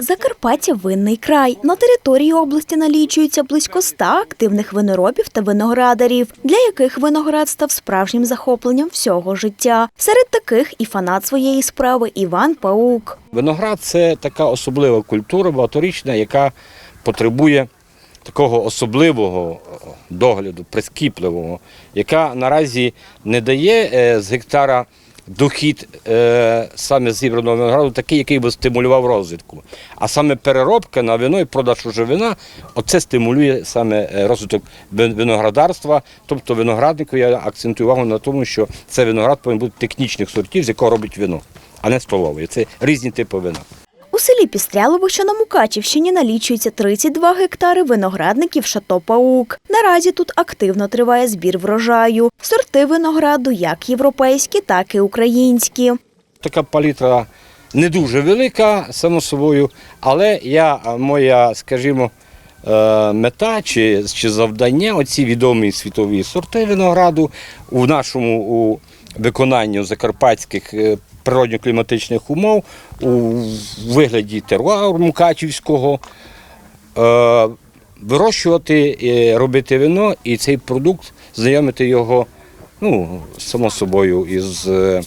Закарпаття винний край. На території області налічується близько ста активних виноробів та виноградарів, для яких виноград став справжнім захопленням всього життя. Серед таких і фанат своєї справи Іван Паук. Виноград це така особлива культура багаторічна, яка потребує такого особливого догляду, прискіпливого, яка наразі не дає е, з гектара дохід е, саме зібраного винограду, такий, який би стимулював розвитку. А саме переробка на вино і продаж уже вина, оце стимулює саме е, розвиток виноградарства. Тобто винограднику я акцентую увагу на тому, що це виноград повинен бути технічних сортів, з якого робить вино, а не столовий. Це різні типи вина. У селі Пістрялово, що на Мукачівщині, налічується 32 гектари виноградників Шато Паук. Наразі тут активно триває збір врожаю. Сорти винограду як європейські, так і українські. Така палітра не дуже велика, само собою, але я, моя, скажімо, е, мета чи, чи завдання, оці відомі світові сорти винограду у нашому у виконанні закарпатських е, природньо-кліматичних умов у вигляді теруару Мукачівського. Е, вирощувати, е, робити вино і цей продукт, знайомити його, ну, само собою, із е,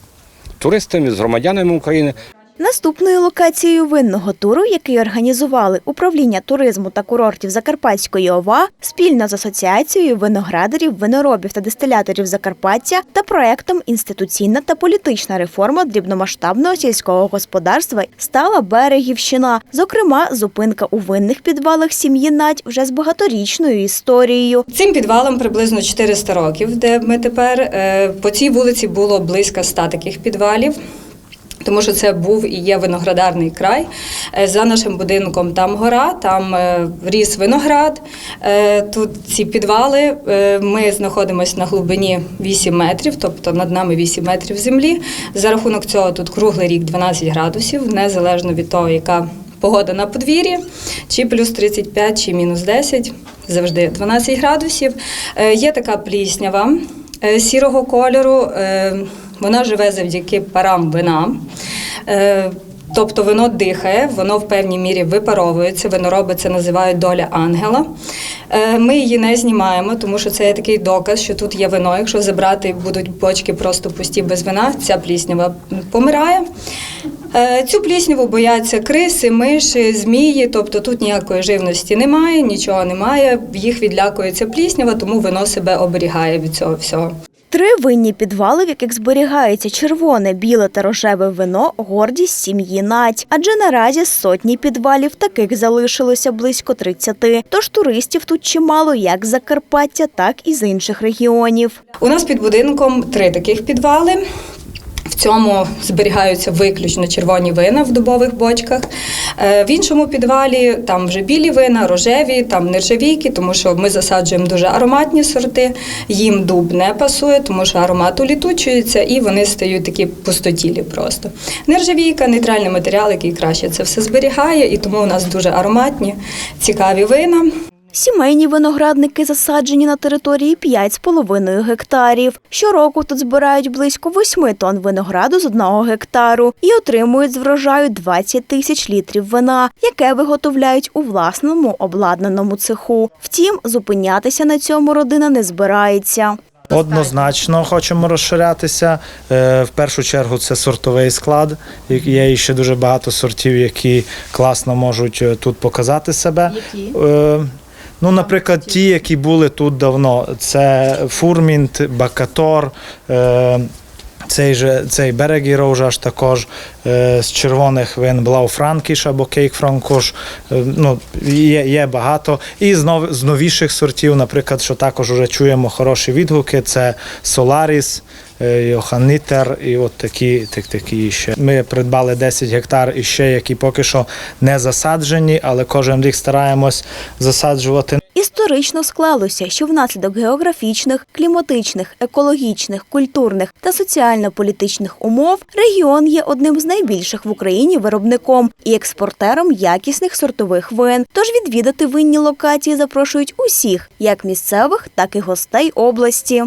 туристами, з громадянами України. Наступною локацією винного туру, який організували управління туризму та курортів Закарпатської ОВА спільно з асоціацією виноградарів, виноробів та дистиляторів Закарпаття та проектом Інституційна та політична реформа дрібномасштабного сільського господарства стала Берегівщина. Зокрема, зупинка у винних підвалах сім'ї Надь вже з багаторічною історією. Цим підвалом приблизно 400 років, де ми тепер. Е, По цій вулиці було близько 100 таких підвалів. Тому що це був і є виноградарний край. Е, За нашим будинком там гора, там е, ріс виноград. Е, Тут ці підвали. Ми знаходимося на глибині 8 метрів, тобто над нами 8 метрів землі. За рахунок цього тут круглий рік 12 градусів, незалежно від того, яка погода на подвір'ї, чи плюс 35, чи мінус 10, завжди 12 градусів. Є така пліснява сірого кольору. Вона живе завдяки парам вина. Е, Тобто вино дихає, воно в певній мірі випаровується. Винороби це називають доля ангела. Е, Ми її не знімаємо, тому що це є такий доказ, що тут є вино. Якщо забрати будуть бочки просто пусті без вина, ця пліснява помирає. Е, Цю плісняву бояться криси, миші, змії, тобто тут ніякої живності немає, нічого немає. Їх відлякується пліснява, тому вино себе оберігає від цього всього. Три винні підвали, в яких зберігається червоне, біле та рожеве вино, гордість сім'ї Надь. Адже наразі сотні підвалів таких залишилося близько 30. Тож туристів тут чимало як з Закарпаття, так і з інших регіонів. У нас під будинком три таких підвали. В цьому зберігаються виключно червоні вина в дубових бочках. Е, В іншому підвалі там вже білі вина, рожеві, там нержавійки, тому що ми засаджуємо дуже ароматні сорти. Їм дуб не пасує, тому що аромат улітучується і вони стають такі пустотілі просто. Нержавійка нейтральний матеріал, який краще це все зберігає, і тому у нас дуже ароматні, цікаві вина. Сімейні виноградники засаджені на території 5,5 гектарів. Щороку тут збирають близько 8 тонн винограду з одного гектару і отримують з врожаю 20 тисяч літрів вина, яке виготовляють у власному обладнаному цеху. Втім, зупинятися на цьому родина не збирається. Однозначно хочемо розширятися. Е, В першу чергу це сортовий склад. Є ще дуже багато сортів, які класно можуть е, тут показати себе. Які? Ну, наприклад, ті, які були тут давно, це фурмінт, бакатор. Цей же цей берегі аж також е, з червоних вин Блау Франкіш або Кейк Франкош. Е, ну, є, є багато. І з, нов, з новіших сортів, наприклад, що також вже чуємо хороші відгуки, це Соларіс, Йоханітер і от такі, так, такі ще. Ми придбали 10 гектар і ще, які поки що не засаджені, але кожен рік стараємось засаджувати Історично склалося, що внаслідок географічних, кліматичних, екологічних, культурних та соціально-політичних умов регіон є одним з найбільших в Україні виробником і експортером якісних сортових вин. Тож відвідати винні локації запрошують усіх, як місцевих, так і гостей області.